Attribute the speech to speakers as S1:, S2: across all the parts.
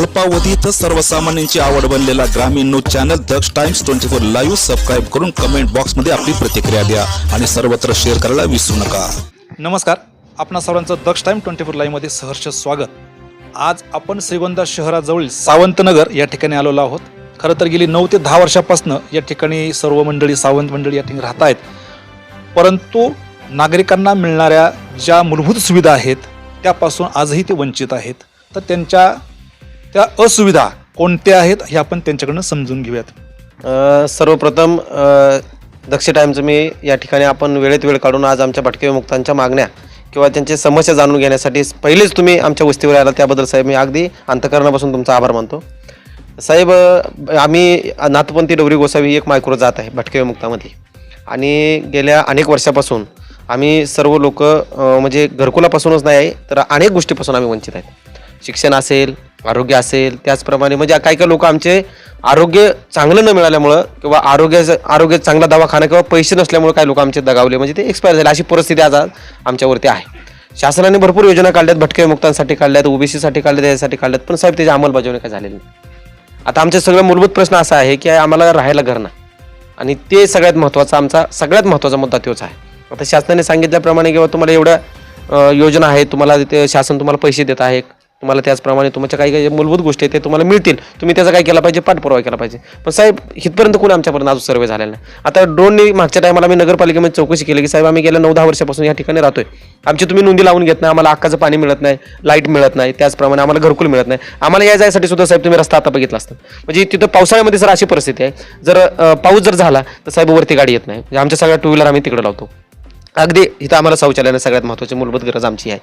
S1: अल्पावधीत सर्वसामान्यांची आवड बनलेला ग्रामीण news channel Daksh Times twenty four live subscribe करून कमेंट बॉक्समध्ये आपली प्रतिक्रिया द्या आणि सर्वत्र शेअर करायला विसरू नका.
S2: नमस्कार. आपणा सर्वांचं दक्ष टाईम ट्वेंटी फोर लाईव्हमध्ये सहर्ष स्वागत. आज आपण श्रीगोंदा शहराजवळील सावंतनगर या ठिकाणी आलेलो आहोत. खरं तर गेली नऊ ते दहा वर्षापासून या ठिकाणी सर्व मंडळी सावंत मंडळी या ठिकाणी राहत आहेत परंतु नागरिकांना मिळणाऱ्या ज्या मूलभूत सुविधा आहेत त्यापासून आजही ते वंचित आहेत. तर त्यांच्या त्या असुविधा कोणत्या आहेत हे आपण त्यांच्याकडनं समजून घेऊयात.
S3: अ, सर्वप्रथम अ, दक्ष टाईमचं मी या ठिकाणी आपण वेळेत वेळ काढून आज आमच्या भटके विमुक्तांच्या मागण्या किंवा त्यांच्या समस्या जाणून घेण्यासाठी पहिलेच तुम्ही आमच्या वस्तीवर आला त्याबद्दल साहेब मी अगदी अंतकरणापासून तुमचा आभार मानतो. साहेब अ, आम्ही नाथपंथी डोबरी गोसावी एक मायक्रो जात आहे भटके विमुक्तामधली. आणि गेल्या अनेक वर्षापासून आम्ही सर्व लोक म्हणजे घरकुलापासूनच नाही आहे तर अनेक गोष्टीपासून आम्ही वंचित आहेत. शिक्षण असेल आरोग्य असेल त्याचप्रमाणे म्हणजे काही काही लोक आमचे आरोग्य चांगलं न मिळाल्यामुळं किंवा आरोग्याचं आरोग्य चांगला दवाखाना किंवा पैसे नसल्यामुळे काही लोक आमचे दगावले. म्हणजे ते एक्सपायर झाले. अशी परिस्थिती आज आमच्यावरती आहे. शासनाने भरपूर योजना काढल्यात. भटके मुक्तांसाठी काढल्यात ओबीसीसाठी काढल्यात यासाठी काढल्यात. पण साहेब त्याची अंमलबजावणी काय झालेली नाही. आता आमचे सगळं मूलभूत प्रश्न असा आहे की आम्हाला राहायला घर नाही. आणि ते सगळ्यात महत्त्वाचा आमचा सगळ्यात महत्त्वाचा मुद्दा तोच आहे. आता शासनाने सांगितल्याप्रमाणे किंवा तुम्हाला एवढ्या योजना आहेत. तुम्हाला ते शासन तुम्हाला पैसे देत आहे. तुम्हाला त्याचप्रमाणे तुमच्या काही काही मूलभूत गोष्टी आहेत ते तुम्हाला मिळतील. तुम्ही त्याचा काय केला पाहिजे? पाठपुरावा केला पाहिजे. पण साहेब इथपर्यंत कोणी आमच्यापर्यंत अजून सर्वे झालेला नाही. आता ड्रोनने मागच्या टायमाला आम्ही नगरपालिकेमध्ये चौकशी केली की साहेब आम्ही गेल्या नऊ दहा वर्षापासून या ठिकाणी राहतोय. आमची तुम्ही नोंदी लावून घेत नाही आम्हाला अक्काचं पाणी मिळत नाही लाइट मिळत नाही त्याचप्रमाणे आम्हाला घरकुल मिळत नाही. आम्हाला या जायसाठी सुद्धा साहेब तुम्ही रस्ता आता बघितला असता. म्हणजे तिथं पावसाळ्यामध्ये सर अशी परिस्थिती आहे जर पाऊस जर झाला तर साहेब वरती गाडी येत नाही. म्हणजे आमच्या सगळ्या टू व्हीलर आम्ही तिकडे लावतो. अगदी इथं आम्हाला शौचालयाने सगळ्यात महत्त्वाची मूलभूत गरज आमची आहे.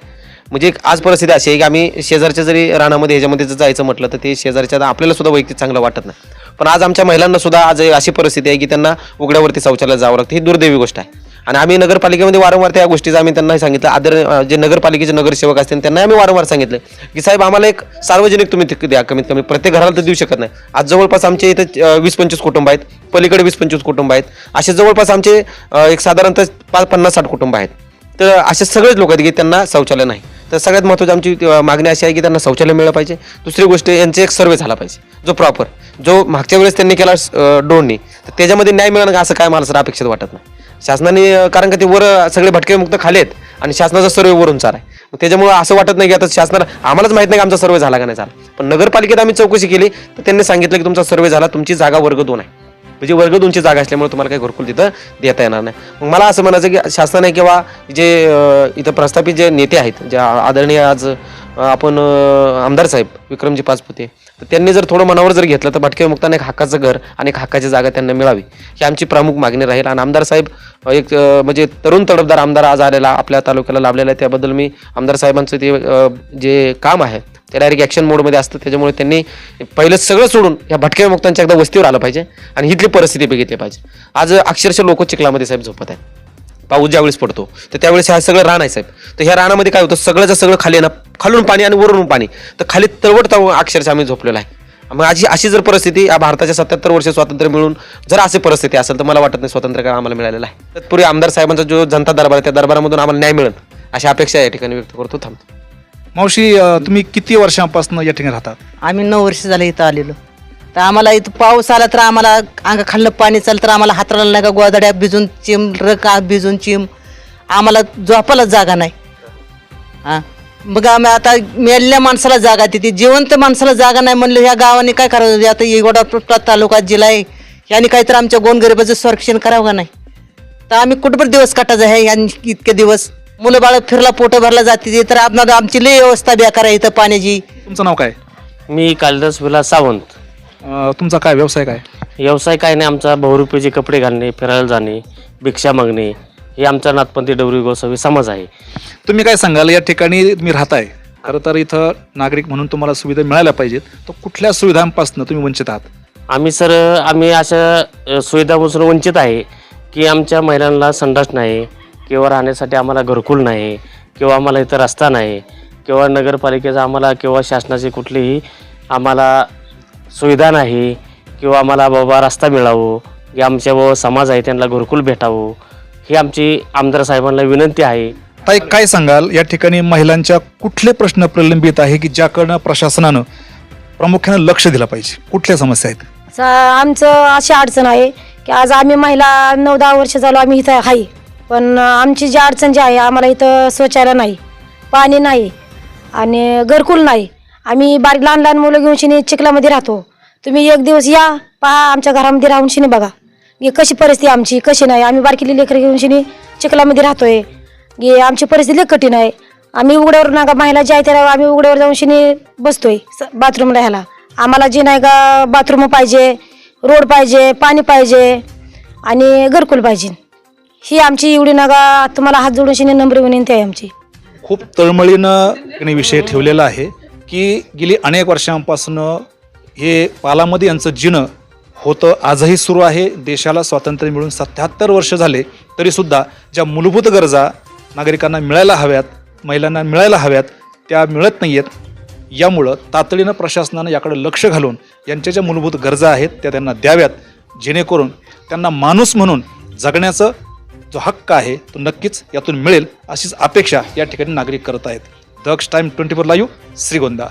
S3: म्हणजे एक आज परिस्थिती अशी आहे की आम्ही शेजारच्या जरी रानामध्ये ह्याच्यामध्ये जर जायचं म्हटलं तर ते शेजारच्या आपल्याला सुद्धा वैयक्तिक चांगलं वाटत नाही. पण आज आमच्या महिलांना सुद्धा आज अशी परिस्थिती आहे की त्यांना उघड्यावरती शौचालयात जावं लागतं. ही दुर्दैवी गोष्ट आहे. आणि आम्ही नगरपालिकेमध्ये वारंवार त्या गोष्टीचं आम्ही त्यांना सांगितलं. आदर जे नगरपालिकेचे नगरसेवक असतील त्यांना आम्ही वारंवार सांगितलं. की साहेब आम्हाला एक सार्वजनिक तुम्ही द्या कमीत कमी. प्रत्येक घराला तर देऊ शकत नाही. आज जवळपास आमचे इथं वीस पंचवीस कुटुंब आहेत. पलीकडे वीस पंचवीस कुटुंब आहेत. असे जवळपास आमचे एक साधारणतः पाच पन्नास साठ कुटुंब आहेत. तर असे सगळेच लोक आहेत की त्यांना शौचालय नाही. तर सगळ्यात महत्त्वाची आमची मागणी अशी आहे की त्यांना शौचालय मिळलं पाहिजे. दुसरी गोष्ट यांचा एक सर्वे झाला पाहिजे जो प्रॉपर जो मागच्या वेळेस त्यांनी केला ड्रोननी तर त्याच्यामध्ये न्याय मिळणार का असं काय मला सर अपेक्षित वाटत नाही. शासनाने कारण का ते वर सगळे भटके मुक्त खाले आहेत आणि शासनाचा सर्वे वरून चार आहे त्याच्यामुळं त्याच्यामुळे असं वाटत नाही की आता शासनाला आम्हालाच माहीत नाही की आमचा सर्वे झाला का नाही झाला. पण नगरपालिकेत आम्ही चौकशी केली तर त्यांनी सांगितलं की तुमचा सर्वे झाला तुमची जागा वर्ग दोन आहे. म्हणजे वर्ग दोनची जागा असल्यामुळे तुम्हाला काही घरकुल तिथं देता येणार नाही. मग मला असं म्हणायचं की शासनाने किंवा जे इथं प्रस्थापित जे नेते आहेत जे आदरणीय आज आपण आमदार साहेब विक्रमजी पाचपुते तर त्यांनी जर थोडं मनावर जर घेतलं तर भटके मुक्तांना एक हक्काचं घर आणि एक हक्काची जागा त्यांना मिळावी. ही आमची प्रमुख मागणी राहील आणि आमदार साहेब एक म्हणजे तरुण तडफदार आमदार आज आलेला आपल्या तालुक्याला लाभलेला आहे. त्याबद्दल मी आमदार साहेबांचं ते जे काम आहे ते डायरेक्ट ॲक्शन मोडमध्ये असतं. त्याच्यामुळे त्यांनी पहिलं सगळं सोडून या भटक्या मुक्तांच्या एकदा वस्तीवर आलं पाहिजे आणि इथली परिस्थिती बघितली पाहिजे. आज अक्षरशः लोक चिखलामध्ये साहेब झोपत आहेत. पाऊस ज्यावेळेस पडतो तर त्यावेळेस हा सगळं रान आहे साहेब. तर ह्या रानामध्ये काय होतं सगळंचं सगळं खाली आहे ना खालून पाणी आणि वरून पाणी. तर खाली तळवट हो- अक्षरशः आम्ही झोपलेलं आहे. मग अशी अशी जर परिस्थिती या भारताच्या सत्याहत्तर वर्ष स्वातंत्र्य मिळून जर अशी परिस्थिती असेल तर मला वाटत नाही स्वातंत्र्य काय आम्हाला मिळालेलं आहे. तत्पूर्वी आमदार साहेबांचा जो जनता दरबार आहे त्या दरबारामधून आम्हाला न्याय मिळेल अशा अपेक्षा या ठिकाणी व्यक्त करतो. थांबतो.
S2: मावशी अं, तुम्ही किती वर्षांपासून या ठिकाणी राहतात?
S4: आम्ही नऊ वर्ष झालं इथं आलेलो. तर आम्हाला इथं पाऊस आला तर आम्हाला अंग खाल्लं पाणी चाललं तर आम्हाला हातराला नाही का गोदाड्या भिजून चिम रका भिजून चिम. आम्हाला झोपायला जागा नाही. हां? मग आम्ही आता मेलेल्या माणसाला जागा तिथे जिवंत माणसाला जागा नाही म्हणलं ह्या गावाने काय करावं? आता एवढा तालुका जिल्हा आहे याने काहीतरी आमच्या गोनगरिबाचं संरक्षण करावं का नाही? तर आम्ही कुठपर दिवस काटायचं आहे यांनी इतके दिवस? मुलं बाळ फिरला पोटं भरला जाते तर आपणाला आमची लई व्यवस्था बेकार आहे इथं पाण्याची.
S2: तुमचं नाव काय?
S5: मी कालिदास विलास सावंत.
S2: अं, तुमचा काय व्यवसाय काय?
S5: व्यवसाय काय नाही आमचा बहुरुपयाचे कपडे घालणे फिरायला जाणे भिक्षा मागणे हे आमचा नाथपंथी डवरी गोसावी समाज आहे.
S2: तुम्ही काय सांगाल या ठिकाणी तुम्ही राहताय. खरं तर इथं नागरिक म्हणून तुम्हाला सुविधा मिळाल्या पाहिजेत. तर कुठल्या सुविधांपासून तुम्ही वंचित आहात?
S5: आम्ही सर आम्ही अशा अ, सुविधापासून वंचित आहे की आमच्या महिलांना संडास नाही किंवा राहण्यासाठी आम्हाला घरकुल नाही किंवा आम्हाला इथं रस्ता नाही किंवा नगरपालिकेचा आम्हाला किंवा शासनाची कुठलीही आम्हाला सुविधा नाही किंवा आम्हाला बाबा रस्ता मिळावं की आमच्या बाबा समाज आहे त्यांना घरकुल भेटावं ही आमची आमदार साहेबांना विनंती आहे.
S2: ताई काय सांगाल? या ठिकाणी महिलांच्या कुठले प्रश्न प्रलंबित आहे की ज्याकडनं प्रशासनानं प्रामुख्यानं लक्ष दिलं पाहिजे? कुठल्या समस्या आहेत?
S6: आमचं अशी अडचण आहे की आज आम्ही महिला नऊ दहा वर्ष झालो आम्ही इथं आहे. पण आमची जी अडचण जी आहे आम्हाला इथं शौचालय नाही पाणी नाही आणि घरकुल नाही. आम्ही बारीक लहान लहान मुलं घेऊन शिनी चिखलामध्ये राहतो. तुम्ही एक दिवस या पहा आमच्या घरामध्ये राहून शिनी बघा. हे कशी परिस्थिती आमची कशी नाही. आम्ही बारकीली लेकरं घेऊन शिनी चिखलामध्ये राहतोय. की आमची परिस्थिती लई कठीण आहे. आम्ही उघड्यावर नागा महिला जे आहे त्याला आम्ही उघड्यावर जाऊन शिनी बसतोय स- बाथरूमला ह्याला. आम्हाला जे नाही का बाथरूम पाहिजे रोड पाहिजे पाणी पाहिजे आणि घरकुल पाहिजे. ही आमची एवढी नगा तुम्हाला हात जोडून शिने नम्र विनंती आहे आमची.
S2: खूप तळमळीनं त्यांनी विषय ठेवलेला आहे की गेली अनेक वर्षांपासून हे पालामध्ये यांचं जिणं होतं आजही सुरू आहे. देशाला स्वातंत्र्य मिळून सत्याहत्तर वर्ष झाले तरीसुद्धा ज्या मूलभूत गरजा नागरिकांना मिळायला हव्यात महिलांना मिळायला हव्यात त्या मिळत नाही आहेत यामुळं तातडीनं प्रशासनानं याकडे लक्ष घालून यांच्या ज्या मूलभूत गरजा आहेत त्या त्यांना द्याव्यात. जेणेकरून त्यांना माणूस म्हणून जगण्याचं जो हक्क आहे तो नक्कीच यातून मिळेल अशीच अपेक्षा या ठिकाणी नागरिक करत आहेत. Daksh time twenty four live Shrigonda.